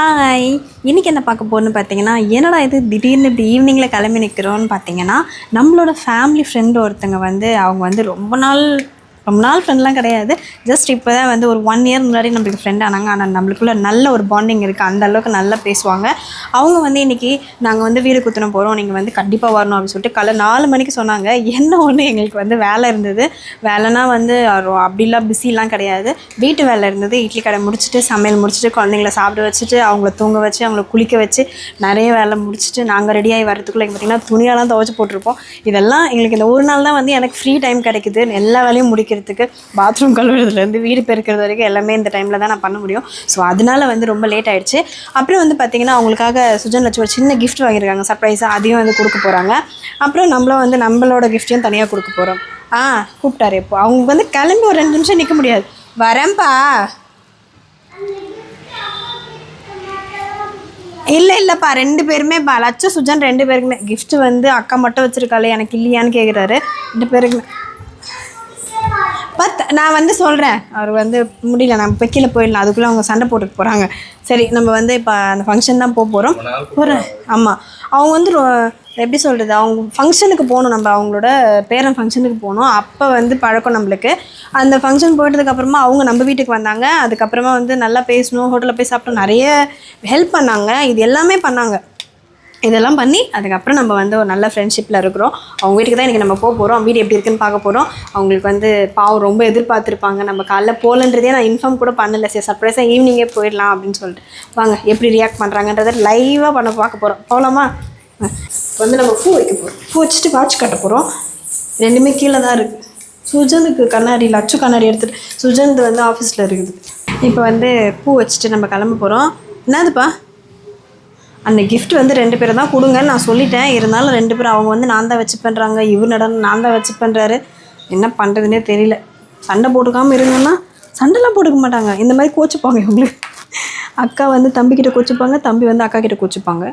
Hi இன்னைக்கு என்ன பார்க்க போகணும்னு பார்த்தீங்கன்னா என்னடா இது திடீர்னு இப்படி ஈவினிங்கில் கிளம்பி நிற்கிறோன்னு பார்த்தீங்கன்னா நம்மளோட ஃபேமிலி ஃப்ரெண்டு ஒருத்தங்க வந்து அவங்க வந்து ரொம்ப நாள் ரொம்ப நாள் ஃப்ரெண்ட்லாம் கிடையாது. ஜஸ்ட் இப்போ தான் வந்து ஒரு ஒன் இயர் முன்னாடி நம்மளுக்கு ஃப்ரெண்ட் ஆனாங்க. ஆனால் நம்மளுக்குள்ள நல்ல ஒரு பாண்டிங் இருக்குது அந்த அளவுக்கு நல்லா பேசுவாங்க. அவங்க வந்து இன்னைக்கு நாங்கள் வந்து வீடு குத்துன போகிறோம் நீங்கள் வந்து கண்டிப்பாக வரணும் அப்படின்னு சொல்லிட்டு காலை நாலு மணிக்கு சொன்னாங்க. என்ன ஒன்று எங்களுக்கு வந்து வேலை இருந்தது. வேலைனா வந்து அப்படிலாம் பிஸிலாம் கிடையாது. வீட்டு வேலை இருந்தது. இட்லி கடை முடிச்சுட்டு சமையல் முடிச்சுட்டு குழந்தைங்கள சாப்பிட வச்சுட்டு அவங்கள தூங்க வச்சு அவங்கள குளிக்க வச்சு நிறைய வேலை முடிச்சுட்டு நாங்கள் ரெடியாகி வரதுக்குள்ளே பார்த்திங்கன்னா துணியெல்லாம் துவச்சி போட்டிருப்போம். இதெல்லாம் எங்களுக்கு இந்த ஒரு நாள் தான் வந்து எனக்கு ஃப்ரீ டைம் கிடைக்குது. எல்லா வேலையும் முடிக்கிறது. முடிக்கிறதுக்கு பாத்ரூம் கழுவுறதுலேருந்து வீடு பெருக்கிறது வரைக்கும் எல்லாமே இந்த டைமில் தான் நான் பண்ண முடியும். ஸோ அதனால வந்து ரொம்ப லேட் ஆகிடுச்சு அப்புறம் வந்து பார்த்திங்கன்னா அவங்களுக்காக சுஜன் லட்சுமி ஒரு சின்ன கிஃப்ட் வாங்கியிருக்காங்க. சர்ப்ரைஸாக அதையும் வந்து கொடுக்க போகிறாங்க அப்புறம் நம்மளும் வந்து நம்மளோட கிஃப்ட்டையும் தனியாக கொடுக்க போகிறோம் ஆ கூப்பிட்டாரு இப்போ. அவங்க வந்து கிளம்பி ஒரு ரெண்டு நிமிஷம் நிற்க முடியாது. வரேன்ப்பா. இல்லை இல்லைப்பா. ரெண்டு பேருமே பா. லட்ச சுஜன் ரெண்டு பேருக்குமே. கிஃப்ட் வந்து அக்கா மட்டும் வச்சிருக்காளே எனக்கு இல்லையான்னு கேட்குறாரு ரெண்டு பேருக்குமே. பத் நான் வந்து சொல்கிறேன் அவர் வந்து முடியல நம்ம இப்போ கீழே போயிடலாம். அதுக்குள்ளே அவங்க சண்டை போட்டுட்டு போகிறாங்க சரி நம்ம வந்து இப்போ அந்த ஃபங்க்ஷன் தான் போக போகிறோம் ஒரு ஆமாம் அவங்க வந்து ரொ- எப்படி சொல்கிறது அவங்க ஃபங்க்ஷனுக்கு போகணும். நம்ம அவங்களோட பேரன் ஃபங்க்ஷனுக்கு போகணும். அப்போ வந்து பழக்கம் நம்மளுக்கு. அந்த ஃபங்க்ஷன் போயிட்டதுக்கு அப்புறமா அவங்க நம்ம வீட்டுக்கு வந்தாங்க. அதுக்கப்புறமா வந்து நல்லா பேசணும் ஹோட்டலில் போய் சாப்பிட்டோம். நிறைய ஹெல்ப் பண்ணாங்க. இது எல்லாமே பண்ணாங்க. இதெல்லாம் பண்ணி அதுக்கப்புறம் நம்ம வந்து ஒரு நல்ல ஃப்ரெண்ட்ஷிப்பில் இருக்கிறோம். அவங்க வீட்டுக்கு தான் இன்றைக்கி நம்ம போக போகிறோம் வீடு எப்படி இருக்குன்னு பார்க்க போகிறோம் அவங்களுக்கு வந்து பாவம் ரொம்ப எதிர்பார்த்துருப்பாங்க. நம்ம காலைல போகலன்றதே நான் இன்ஃபார்ம் கூட பண்ணல. சரி சர்ப்ரைஸாக ஈவினிங்கே போயிடலாம் அப்படின்னு சொல்லிட்டு. வாங்க எப்படி ரியாக்ட் பண்ணுறாங்கன்றத லைவாக பண்ண பார்க்க போகிறோம் போகலாமா இப்போ வந்து நம்ம பூ வைக்க போகிறோம் பூ வச்சுட்டு வாட்ச் கட்ட போகிறோம் ரெண்டுமே கீழே தான் இருக்குது சுஜனுக்கு கண்ணாடி லட்சு கண்ணாடி எடுத்துகிட்டு சுஜந்த் வந்து ஆஃபீஸில் இருக்குது. இப்போ வந்து பூ வச்சுட்டு நம்ம கிளம்ப போகிறோம் என்னதுப்பா? அந்த கிஃப்ட் வந்து ரெண்டு பேரை தான் கொடுங்கன்னு நான் சொல்லிட்டேன். இருந்தாலும் ரெண்டு பேரும் அவங்க வந்து நான் தான் வச்சு பண்ணுறாங்க இவர் நடனம் நான் தான் வச்சு பண்ணுறாரு என்ன பண்ணுறதுனே தெரியல. சண்டை போட்டுக்காமல் இருங்கன்னா சண்டைலாம் போட்டுக்க மாட்டாங்க. இந்த மாதிரி கோச்சுப்பாங்க இவங்களுக்கு அக்கா வந்து தம்பிக்கிட்ட கோச்சுப்பாங்க தம்பி வந்து அக்கா கிட்ட கோச்சுப்பாங்க.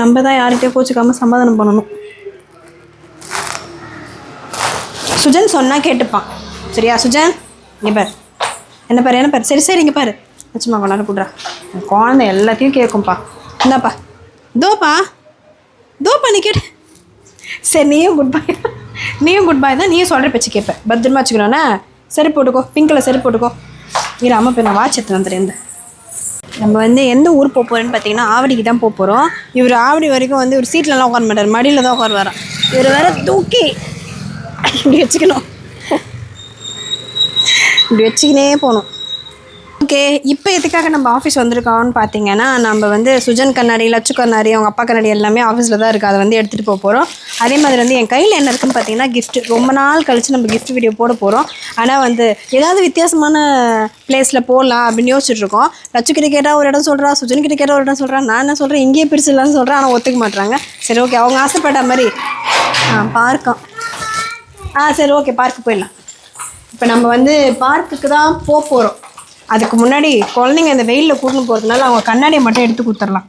நம்ம தான் யார்கிட்டயும் கோச்சுக்காமல் சமாதானம் பண்ணணும். சுஜன் சொன்னால் கேட்டுப்பான். சரியா சுஜன்? இங்கே பாரு. என்ன பாரு என்ன பாரு? சரி சரி இங்கே பாரு. வச்சுமா கொண்டாட கூடுறா. குழந்தை எல்லாத்தையும் கேட்கும்ப்பா இந்தாப்பா. தோப்பா. தோப்பா நீ கேட்டு. சரி நீயும் குட் பை நீயும் குட் பை தான் நீயும் சொல்கிற பேச்சு கேட்பேன் பத்திரமா வச்சுக்கணும்னா சரி போட்டுக்கோ. பிங்கில் சரி போட்டுக்கோ. இரு அம்மா போய் நான் வாட்ச் எடுத்து வந்துடுறேன் நம்ம வந்து எந்த ஊர் போக போகிறோன்னு பார்த்தீங்கன்னா ஆவடிக்கு தான் போக போகிறோம் இவர் ஆவடி வரைக்கும் வந்து ஒரு சீட்லலாம் உட்கார மாட்டார். மடியில் தான் உட்கார வரோம் இவர் வேற தூக்கி இப்படி வச்சுக்கணும். இப்படி வச்சுக்கினே போகணும். ஓகே இப்போ எதுக்காக நம்ம ஆஃபீஸ் வந்திருக்கோம்னு பார்த்தீங்கன்னா நம்ம வந்து சுஜன் கண்ணாடி லட்சு கண்ணாடி அவங்க அப்பா கண்ணாடி எல்லாமே ஆஃபீஸில் தான் இருக்குது அதை வந்து எடுத்துகிட்டு போக போகிறோம் அதே மாதிரி வந்து என் கையில் என்ன இருக்குன்னு பார்த்தீங்கன்னா கிஃப்ட் ரொம்ப நாள் கழித்து நம்ம கிஃப்ட் வீடியோ போட போகிறோம் ஆனால் வந்து ஏதாவது வித்தியாசமான பிளேஸில் போடலாம் அப்படின்னு யோசிச்சுட்ருக்கோம் லட்சு கிட்ட கேட்டால் ஒரு இடம் சொல்கிறா சுஜன் கிட்ட கேட்டால் ஒரு இடம் சொல்கிறா நான் என்ன சொல்கிறேன் இங்கேயே பிரிச்சிடலாம்னு சொல்கிறேன் ஆனால் ஒத்துக்க மாட்டுறாங்க சரி ஓகே அவங்க ஆசைப்பட்ட மாதிரி ஆ பார்க்கம். ஆ சரி ஓகே பார்க்கு போயிடலாம். இப்போ நம்ம வந்து பார்க்குக்கு தான் போக போகிறோம் அதுக்கு முன்னாடி குழந்தைங்க இந்த வெயிலில் கூட்டின்னு போகிறதுனால அவங்க கண்ணாடியை மட்டும் எடுத்து கொடுத்துடலாம்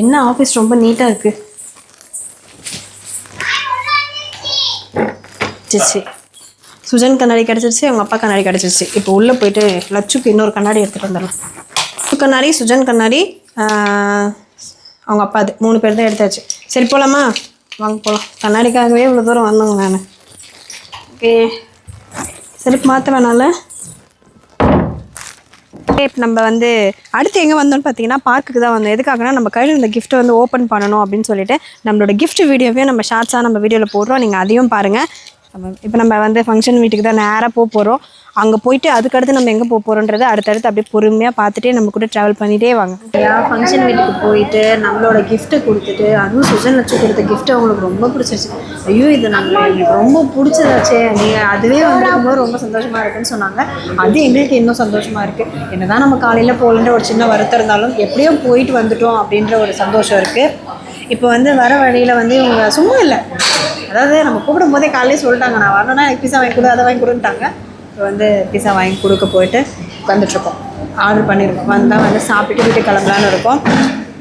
என்ன ஆஃபீஸ் ரொம்ப நீட்டாக இருக்குது சரி சுஜன் கண்ணாடி கிடச்சிருச்சு அவங்க அப்பா கண்ணாடி கிடச்சிருச்சு. இப்போ உள்ளே போயிட்டு லட்சுக்கு இன்னொரு கண்ணாடி எடுத்துகிட்டு வந்துடலாம். லட்சு கண்ணாடி சுஜன் கண்ணாடி அவங்க அப்பா அது. மூணு பேர் தான் எடுத்தாச்சு. சரி போகலாமா வாங்க போகலாம் கண்ணாடிக்காகவே இவ்வளோ தூரம் வந்தோங்க நான். ஓகே. செருப்பு மாற்ற வேணாம்ல இப்போ நம்ம வந்து அடுத்து எங்கே வந்தோம்னு பார்த்தீங்கன்னா பார்க்குக்கு தான் வந்தோம். எதுக்காகனா நம்ம கையில் இந்த கிஃப்ட்டை வந்து ஓப்பன் பண்ணணும் அப்படின்னு சொல்லிட்டு நம்மளோட கிஃப்ட் வீடியோவையும் நம்ம ஷார்ட்ஸாக நம்ம வீடியோவில் போடுறோம். நீங்கள் அதையும் பாருங்கள் இப்போ நம்ம வந்து ஃபங்க்ஷன் வீட்டுக்கு தான் நேராக போக போகிறோம் அங்கே போயிட்டு அதுக்கடுத்து நம்ம எங்கே போக போகிறோன்றது அடுத்தடுத்து அப்படியே பொறுமையாக பார்த்துட்டே நம்ம கூட ட்ராவல் பண்ணிகிட்டே வாங்க. ஃபங்க்ஷன் வீட்டுக்கு போயிட்டு நம்மளோட கிஃப்ட்டை கொடுத்துட்டு அதுவும் சுஜன் வச்சு கொடுத்த gift அவங்களுக்கு ரொம்ப பிடிச்சிருச்சு. ஐயோ இது நம்ம ரொம்ப பிடிச்சதாச்சே. நீங்கள் அதுவே வந்துருக்கும்போது ரொம்ப சந்தோஷமாக இருக்குன்னு சொன்னாங்க. அது எங்களுக்கு இன்னும் சந்தோஷமாக இருக்குது என்னதான் நம்ம காலையில் போகலன்ற ஒரு சின்ன வருத்தம் இருந்தாலும் எப்படியோ போயிட்டு வந்துட்டோம் அப்படின்ற ஒரு சந்தோஷம் இருக்குது இப்போ வந்து வர வழியில் வந்து இவங்க சும்மா இல்லை. அதாவது நம்ம கூப்பிடும் போதே காலையிலே சொல்லிட்டாங்க நான் வரணும்னா எனக்கு பிஸா வாங்கி கொடு அதை வாங்கி கொடுன்ட்டாங்க. இப்போ வந்து பிஸா வாங்கி கொடுக்க போயிட்டு உட்காந்துட்ருக்கோம் ஆர்டர் பண்ணியிருக்கோம் வந்தால் வந்து சாப்பிட்டு வீட்டுக்கு கிளம்பலான்னு இருக்கோம்.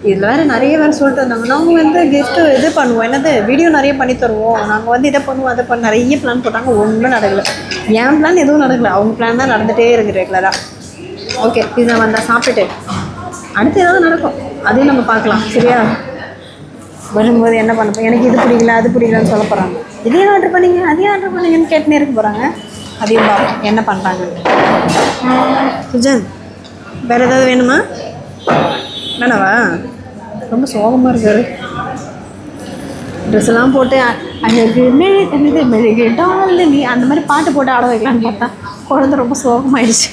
இதில் வேறு நிறைய பேர் சொல்லிட்டு இருந்தாங்க. நாங்கள் வந்து கெஸ்ட்டு இது பண்ணுவோம். என்னது? வீடியோ நிறைய பண்ணி தருவோம். நாங்கள் வந்து இதை பண்ணுவோம் அதை பண்ண நிறைய பிளான் போட்டாங்க. ஒன்றும் நடக்கலை. என் பிளான் எதுவும் நடக்கலை. அவங்க பிளான் தான் நடந்துகிட்டே இருக்கு ரெகுலராக ஓகே பீஸா வந்தால் சாப்பிட்டுட்டு அடுத்து ஏதாவது நடக்கும். அதையும் நம்ம பார்க்கலாம். சரியா? வரும்போது என்ன பண்ண எனக்கு இது பிடிக்கல அது பிடிக்கலன்னு சொல்ல போகிறாங்க இதையும் ஆர்டர் பண்ணீங்க அதையும் ஆர்டர் பண்ணீங்கன்னு கேட்டுனே இருக்க போகிறாங்க அதையும் பார்ப்போம் என்ன பண்ணுறாங்க சுஜன் வேறு ஏதாவது வேணுமா? வேணவா? ரொம்ப சோகமாக இருக்காரு. ட்ரெஸ்லாம் போட்டு அ- அழகு மெழு மெழுகு டால் நீ அந்த மாதிரி பாட்டு போட்டு ஆட வைக்கலான்னு பார்த்தா குழந்த ரொம்ப சோகமாயிடுச்சு.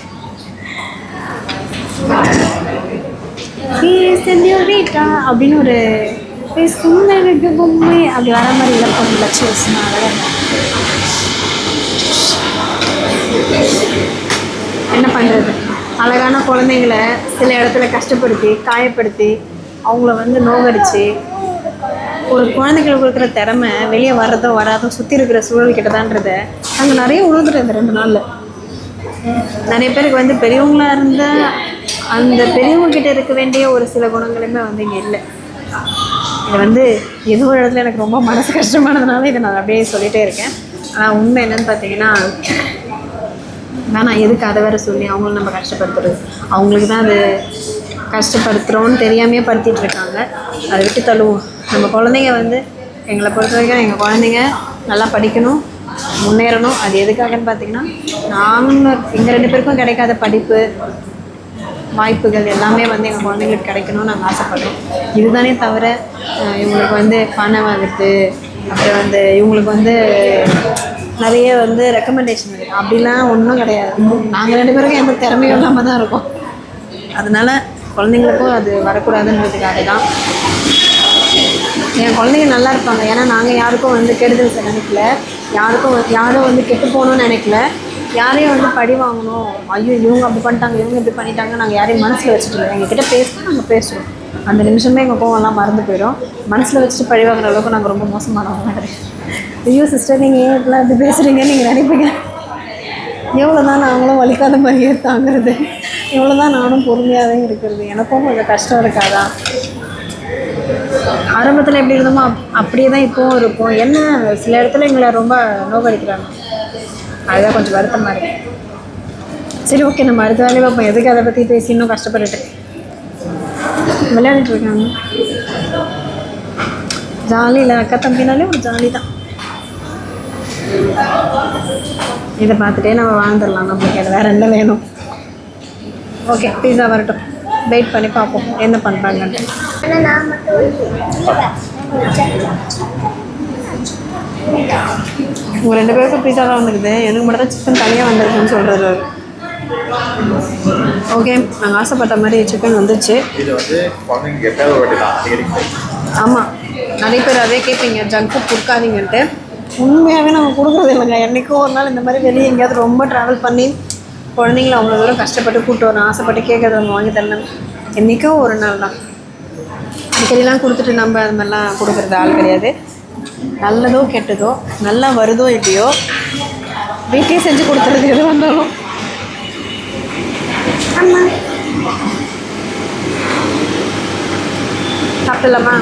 அப்படின்னு ஒரு "ஏ சுந்தரகு பொம்மை. அப்படி வர மாதிரி இல்லை கொஞ்சம் லட்சம் அழகாக என்ன பண்ணுறது அழகான குழந்தைங்கள சில இடத்துல கஷ்டப்படுத்தி காயப்படுத்தி அவங்கள வந்து நோகடிச்சு ஒரு குழந்தைங்களுக்கு கொடுக்குற திறமை வெளியே வர்றதோ வராதோ சுற்றி இருக்கிற சூழல் கிட்டதான்றத நாங்கள் நிறைய உணர்ந்துட்டோம் இந்த ரெண்டு நாளில். நிறைய பேருக்கு வந்து பெரியவங்களாக இருந்தால் அந்த பெரியவங்க கிட்ட இருக்க வேண்டிய ஒரு சில குணங்களுமே வந்து இங்கே இல்லை. இது வந்து எது ஒரு இடத்துல எனக்கு ரொம்ப மனசு கஷ்டமானதுனால இதை நான் அப்படியே சொல்லிகிட்டே இருக்கேன். ஆனால் உண்மை என்னன்னு பார்த்தீங்கன்னா வேணாம் எதுக்கு அதை வேறு சொல்லி அவங்களும் நம்ம கஷ்டப்படுத்துறது? அவங்களுக்கு தான் அது கஷ்டப்படுத்துகிறோன்னு தெரியாமையே படுத்திட்டு இருக்காங்க. அதை விட்டு தள்ளுவோம். நம்ம குழந்தைங்க வந்து எங்களை பொறுத்த வரைக்கும் எங்கள் குழந்தைங்க நல்லா படிக்கணும் முன்னேறணும். அது எதுக்காகன்னு பார்த்தீங்கன்னா நாங்கள் எங்கள் ரெண்டு பேருக்கும் கிடைக்காத படிப்பு வாய்ப்புகள் எல்லாமே வந்து எங்கள் குழந்தைங்களுக்கு கிடைக்கணும்னு நாங்கள் ஆசைப்படுறோம். இதுதானே தவிர இவங்களுக்கு வந்து பணம் ஆகுது அப்புறம் வந்து இவங்களுக்கு வந்து நிறைய வந்து ரெக்கமெண்டேஷன் இருக்குது அப்படிலாம் ஒன்றும் கிடையாது. நாங்கள் ரெண்டு பேருக்கும் எந்த திறமையும் இல்லாமல் தான் இருக்கோம். அதனால் குழந்தைங்களுக்கும் அது வரக்கூடாதுன்றதுக்காக தான். என் குழந்தைங்க நல்லா இருப்பாங்க. ஏன்னா நாங்கள் யாருக்கும் வந்து கெடுதல் செய்ய நினைக்கல. யாருக்கும் யாரும் வந்து கெட்டு போகணும்னு நினைக்கல. யாரையும் வந்து பழி வாங்கணும். ஐயோ இவங்க அப்படி பண்ணிட்டாங்க இவங்க இப்படி பண்ணிட்டாங்க நாங்கள் யாரையும் மனசில் வச்சுட்டு இல்லை. எங்ககிட்ட பேசினா நாங்கள் பேசுவோம். அந்த நிமிஷமே எங்கள் கோவம்லாம் மறந்து போயிடும். மனசில் வச்சுட்டு பழி வாங்குற அளவுக்கு நாங்கள் ரொம்ப மோசமானவங்க கிடையாது ஐயோ சிஸ்டர் நீங்கள் ஏன் இப்படிலாம் இப்படி பேசுகிறீங்கன்னு நீங்கள் நினைப்பீங்க. எவ்வளோ தான் நாங்களும் வலிக்காத மாதிரியே தாங்கிறது. எவ்வளோ தான் நானும் பொறுமையாகவே இருக்கிறது. எனக்கும் கொஞ்சம் கஷ்டம் இருக்காதா? ஆரம்பத்தில் எப்படி இருந்தோமோ அப் அப்படியே தான் இப்போவும் இருக்கும். என்ன சில இடத்துல எங்களை ரொம்ப நோக்கடிக்கிறாங்க. அதுதான் கொஞ்சம் வருத்தமாக இருக்கு. சரி ஓகே நம்ம அடுத்த வேலையை பார்ப்போம். எதுக்கு அதை பற்றி பேசி இன்னும் கஷ்டப்பட்டுட்டு? விளையாடிட்டு இருக்காங்க. ஜாலி இல்லை அக்கா தம்பினாலே ஒரு ஜாலி தான். இதை பார்த்துட்டே நம்ம வாழ்ந்துடலாம். நம்மளுக்கு அது வேறு என்ன வேணும்? ஓகே பீஸா வரட்டும். வெயிட் பண்ணி பார்ப்போம். என்ன பண்ணுறாங்கன்ட்டு உங்கள் ரெண்டு பேருக்கும் பீஸா தான் வந்துருக்குது. எனக்கு மட்டும் தான் சிக்கன் தனியாக வந்திருக்குன்னு சொல்கிறாரு ஓகே நாங்கள் ஆசைப்பட்ட மாதிரி சிக்கன் வந்துச்சு ஆமாம் நிறைய பேர் அதே கேட்பீங்க ஜங்க் ஃபுட் கொடுக்காதீங்கன்ட்டு. உண்மையாகவே நாங்கள் கொடுக்குறது இல்லைங்க. என்றைக்கும் ஒரு நாள் இந்த மாதிரி வெளியே எங்கேயாவது ரொம்ப ட்ராவல் பண்ணி குழந்தைங்கள அவ்வளோ தூரம் கஷ்டப்பட்டு கூப்பிட்டு வரணும் ஆசைப்பட்டு கேட்கறது ஒன்று வாங்கி தரணும். என்றைக்கோ ஒரு நாள் தான். அடிக்கடிலாம் கொடுத்துட்டு நம்ம அது மாதிரிலாம் கொடுக்குறது ஆள் கிடையாது. நல்லதோ கெட்டதோ நல்லா வருதோ இல்லையோ வீட்லேயே செஞ்சு கொடுத்துறது எது வந்தாலும். சாப்பிடலாமா?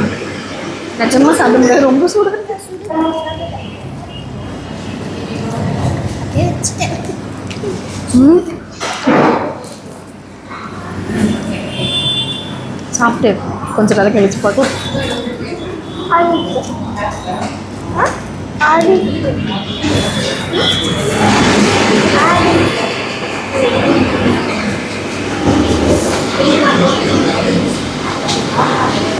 நிஜமா சாப்பிட முடியாது ரொம்ப சூடு. சாப்பிட்டு கொஞ்சம் நேரம் கழிச்சு பார்க்கலாம்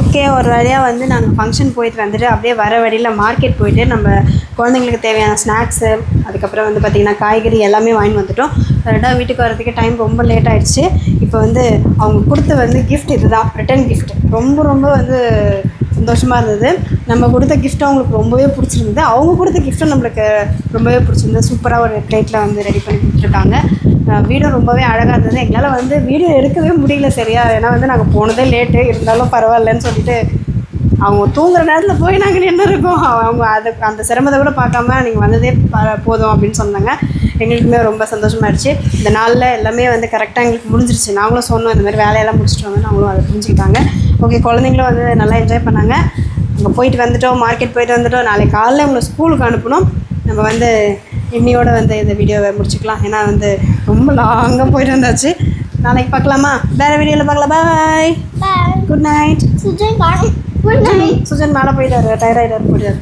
ஓகே ஒரு வழியாக வந்து நாங்கள் ஃபங்க்ஷன் போயிட்டு வந்துட்டு அப்படியே வர வழியில் மார்க்கெட் போயிட்டு நம்ம குழந்தைங்களுக்கு தேவையான ஸ்நாக்ஸு அதுக்கப்புறம் வந்து பார்த்திங்கன்னா காய்கறி எல்லாமே வாங்கி வந்துட்டோம். ரெண்டாவது வீட்டுக்கு வரதுக்கு டைம் ரொம்ப லேட் ஆகிடுச்சு இப்போ வந்து அவங்க கொடுத்த வந்து கிஃப்ட் இதுதான் ரிட்டன் கிஃப்ட் ரொம்ப ரொம்ப வந்து சந்தோஷமாக இருந்தது. நம்ம கொடுத்த கிஃப்ட்டும் அவங்களுக்கு ரொம்பவே பிடிச்சிருந்தது. அவங்க கொடுத்த கிஃப்ட்டும் நம்மளுக்கு ரொம்பவே பிடிச்சிருந்தது. சூப்பராக ஒரு பிளேட்டில் வந்து ரெடி பண்ணி கொடுத்துருக்காங்க. வீடியோ ரொம்பவே அழகாக இருந்தது. எங்களால் வந்து வீடியோ எடுக்கவே முடியல சரியா. ஏன்னா வந்து நாங்கள் போனதே லேட்டு இருந்தாலும் பரவாயில்லன்னு சொல்லிட்டு அவங்க தூங்குற நேரத்தில் போய் நாங்கள் என்ன இருக்கோம். அவங்க அது அந்த சிரமத்தை கூட பார்க்காம நீங்கள் வந்ததே ப- போதும் அப்படின்னு சொன்னாங்க. எங்களுக்குமே ரொம்ப சந்தோஷமாயிடுச்சு இந்த நாளில் எல்லாமே வந்து கரெக்டாக எங்களுக்கு முடிஞ்சிருச்சு. நாங்களும் சொன்னோம் இந்த மாதிரி வேலையெல்லாம் முடிச்சிட்டு வந்தோம் அவங்களும் அதை புரிஞ்சுக்கிட்டாங்க. ஓகே குழந்தைங்களும் வந்து நல்லா என்ஜாய் பண்ணாங்க. அங்கே போயிட்டு வந்துட்டோம் மார்க்கெட் போயிட்டு வந்துட்டோம். நாளைக்கு காலைல உங்களை ஸ்கூலுக்கு அனுப்பணும். நம்ம வந்து இன்னியோட வந்து இந்த வீடியோவை முடிச்சுக்கலாம். ஏன்னா வந்து ரொம்ப லாங்காக போயிட்டு வந்தாச்சு. நாளைக்கு பார்க்கலாமா? வேறு வீடியோவில் பார்க்கலாம். பாய் குட் நைட் சுஜன் மேலே போயிட்டாரு டயர்ட் ஆகிட்டாரு போயிட்டாரு